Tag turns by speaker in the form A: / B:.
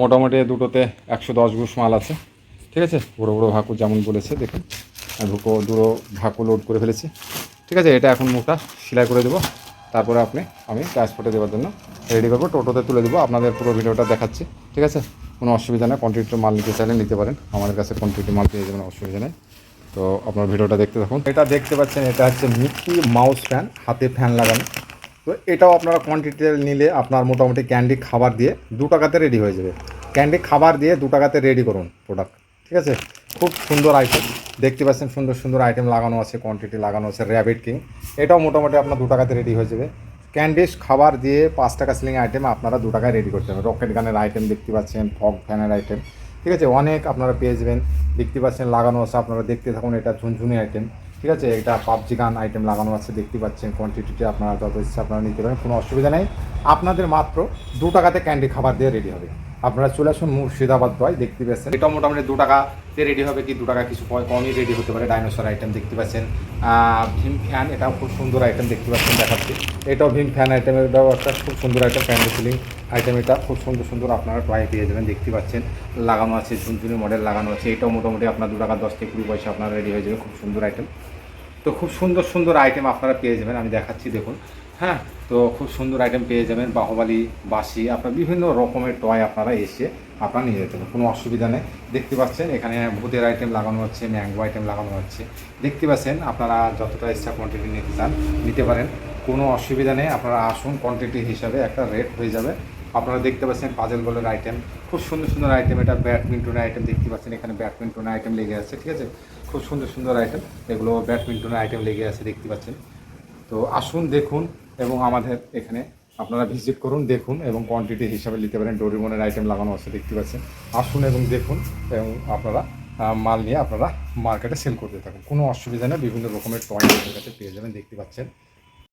A: মোটামুটি দুটোতে একশো দশ ঘুষ মাল আছে। ঠিক আছে? বড়ো বড়ো ভাকু যেমন বলেছে, দেখুন। আমি দুটো ভাকু লোড করে ফেলেছি। ঠিক আছে? এটা এখন মুখটা সেলাই করে দেবো। তারপরে আপনি, আমি ট্রান্সপোর্টে দেওয়ার জন্য রেডি করব। টোটোতে তুলে দেবো। আপনাদের পুরো ভিডিওটা দেখাচ্ছি। ঠিক আছে? কোনো অসুবিধা নেই। কোয়ান্টিটির মাল নিতে চাইলে নিতে পারেন। আমাদের কাছে কোয়ান্টিটি মাল পেয়ে যাবেন, অসুবিধা নেই। তো আপনার ভিডিওটা দেখতে থাকুন। এটা দেখতে পাচ্ছেন, এটা হচ্ছে মিকি মাউস ফ্যান হাতে ফ্যান লাগানো। তো এটাও আপনারা কোয়ান্টিটিতে নিলে আপনার মোটামুটি ক্যান্ডি খাবার দিয়ে দু টাকাতে রেডি হয়ে যাবে। ক্যান্ডি খাবার দিয়ে দু টাকাতে রেডি করুন প্রোডাক্ট ঠিক আছে? খুব সুন্দর আইটেম দেখতে পাচ্ছেন সুন্দর সুন্দর আইটেম লাগানো আছে কোয়ান্টিটি লাগানো আছে র্যাবিট কিং এটাও মোটামুটি আপনার দু টাকাতে রেডি হয়ে যাবে। ক্যান্ডিস খাবার দিয়ে পাঁচ টাকা সিলিং আইটেম আপনারা দু টাকায় রেডি করতে হবে রকেট গানের আইটেম দেখতে পাচ্ছেন ফগ ফ্যানের আইটেম ঠিক আছে? অনেক আপনারা পেয়ে যাবেন। দেখতে পাচ্ছেন লাগানো আছে, আপনারা দেখতে থাকুন, এটা ঝুনঝুনি আইটেম ঠিক আছে? এটা পাবজি গান আইটেম লাগানো আছে, দেখতে পাচ্ছেন কোয়ান্টিটিতে আপনারা যত ইচ্ছা আপনারা নিতে পারেন, কোনো অসুবিধা নেই। আপনাদের মাত্র দু টাকাতে ক্যান্ডি খাবার দিয়ে রেডি হবে। আপনারা চলে আসুন মুর্শিদাবাদ দয় দেখতে পাচ্ছেন। এটা মোটামুটি দু টাকাতে রেডি হবে কি, দু টাকা কিছু কমই রেডি হতে পারে ডাইনোসর আইটেম দেখতে পাচ্ছেন। ভিম ফ্যান এটাও খুব সুন্দর আইটেম দেখতে পাচ্ছেন, দেখাচ্ছি। এটাও ভিম ফ্যান আইটেম এটাও একটা খুব সুন্দর আইটেম ক্যান্ডি সিলিং আইটেম এটা, খুব সুন্দর সুন্দর আপনারা ট্রাই পেয়ে যাবেন, দেখতে পাচ্ছেন। লাগানো আছে, ঝুনঝুনি মডেল লাগানো আছে, এটাও মোটামুটি আপনার দু টাকা, দশ থেকে কুড়ি পয়সা আপনারা রেডি হয়ে যাবে, খুব সুন্দর আইটেম তো খুব সুন্দর সুন্দর আইটেম আপনারা পেয়ে যাবেন, আমি দেখাচ্ছি, দেখুন। হ্যাঁ তো খুব সুন্দর আইটেম পেয়ে যাবেন, বাহুবালি বাসি আপনার বিভিন্ন রকমের টয় আপনারা এসে আপনারা নিয়ে যেতে কোনো অসুবিধা নেই। দেখতে পাচ্ছেন, এখানে ভূতের আইটেম লাগানো হচ্ছে ম্যাঙ্গো আইটেম লাগানো হচ্ছে। দেখতে পাচ্ছেন, আপনারা যতটা ইচ্ছা কোয়ান্টিটি নিতে চান, নিতে পারেন। কোনো অসুবিধা নেই, আপনারা আসুন কোয়ান্টিটি হিসাবে একটা রেট হয়ে যাবে। আপনারা দেখতে পাচ্ছেন পাজেল বলের আইটেম খুব সুন্দর সুন্দর আইটেম এটা ব্যাডমিন্টনের আইটেম দেখতে পাচ্ছেন, এখানে ব্যাডমিন্টনের আইটেম লেগে আছে, ঠিক আছে? খুব সুন্দর সুন্দর আইটেম এগুলো ব্যাডমিন্টনের আইটেম লেগে আছে, দেখতে পাচ্ছেন। তো আসুন, দেখুন এবং আমাদের এখানে আপনারা ভিজিট করুন, দেখুন এবং কোয়ান্টিটি হিসাবে নিতে পারেন। ডোরিমনের আইটেম লাগানো আছে, দেখতে পাচ্ছেন। আসুন এবং দেখুন এবং আপনারা মাল নিয়ে আপনারা মার্কেটে সেল করতে থাকুন। কোনো অসুবিধা নেই, বিভিন্ন রকমের টয় কাছে পেয়ে যাবেন, দেখতে পাচ্ছেন।